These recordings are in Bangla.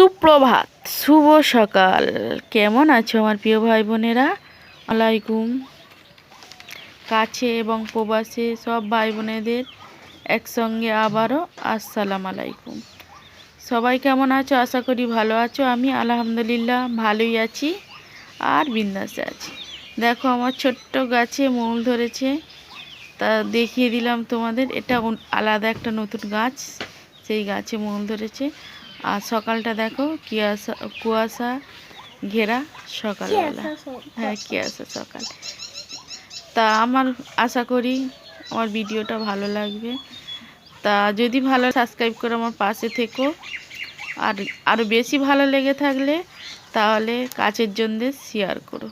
সুপ্রভাত, শুভ সকাল। কেমন আছো আমার প্রিয় ভাই বোনেরা আলাইকুম। কাছে এবং প্রবাসে সব ভাই বোনেদের একসঙ্গে আবারও আসসালাম আলাইকুম। সবাই কেমন আছো? আশা করি ভালো আছো। আমি আলহামদুলিল্লাহ ভালোই আছি আর বিন্দাসে আছি। দেখো, আমার ছোট্ট গাছে মূল ধরেছে। তা দেখিয়ে দিলাম তোমাদের। এটা আলাদা একটা নতুন গাছ। সেই গাছে মূল ধরেছে। আর সকালটা দেখো কুয়াশা কুয়াশা ঘেরা সকালবেলা। হ্যাঁ কুয়াশা সকাল। তা আমার আশা করি আমার ভিডিওটা ভালো লাগবে। তা যদি ভালো সাবস্ক্রাইব করে আমার পাশে থেকো। আর আরও বেশি ভালো লেগে থাকলে তাহলে কাছের জন্য শেয়ার করো।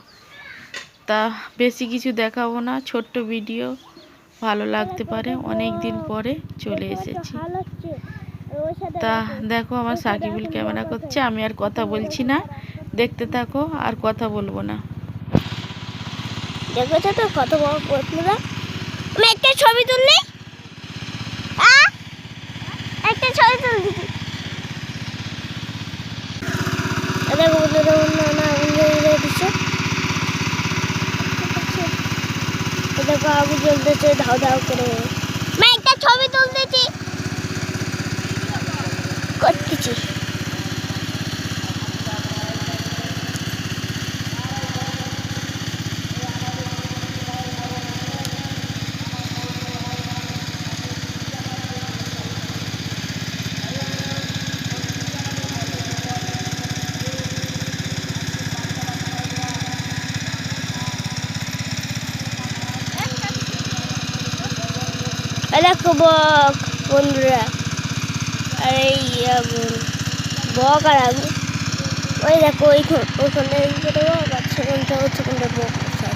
তা বেশি কিছু দেখাবো না ছোট্ট ভিডিও ভালো লাগতে পারে। অনেক দিন পরে চলে এসেছি। তা দেখো আমার সাকিবুল ক্যামেরা করছে আমি আর কথা বলছি না। দেখতে থাকো আর কথা বলব না। দেখেছ তো কত বড় আমি একটা ছবি তুললি? একটা ছবি তুলছি দেখো বন্ধুরা অন্য না দিচ্ছে? দেখো আগুন জ্বলতেছে ধাও ধাও করে। আমি একটা ছবি তুলতেছি। করতেছি এই দেখো বক বন্ধুরা আর এই বক আর ওই দেখো, ওইখানে ওইখানে এইখানে বক আর সেখানটা হচ্ছে বক বসে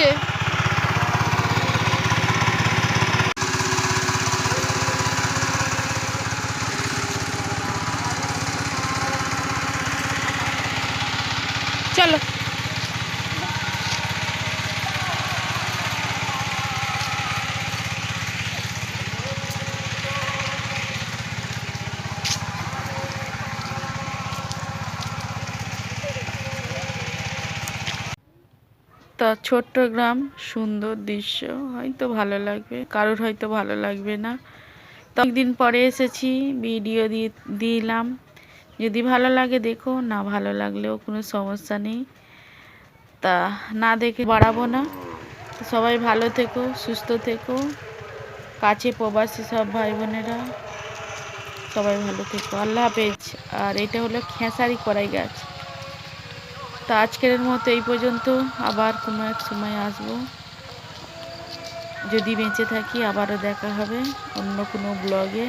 রয়েছে চলো। তা ছোট্ট গ্রাম, সুন্দর দৃশ্য। হয়তো ভালো লাগবে, কারোর হয়তো ভালো লাগবে না। তো দিন পরে এসেছি ভিডিও দিয়ে দিলাম। যদি ভালো লাগে দেখো, না ভালো লাগলেও কোনো সমস্যা নেই। তা না দেখে বাড়াবো না। সবাই ভালো থেকো, সুস্থ থেকো। কাছে প্রবাসী সব ভাই বোনেরা সবাই ভালো থেকো। আল্লাহ হাফেজ। আর এটা হলো খেসারি কড়াই গাছ। তো আজকের মতো এই পর্যন্ত। আবার কোনো এক সময় আসব। যদি বেঁচে থাকি, আবারও দেখা হবে অন্য কোনো ব্লগে।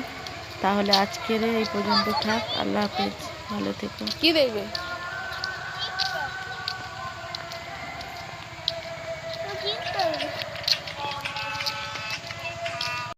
তাহলে আজকের এই পর্যন্ত থাক। আল্লাহ হাফেজ। ভালো থেকো। কি দেখবে?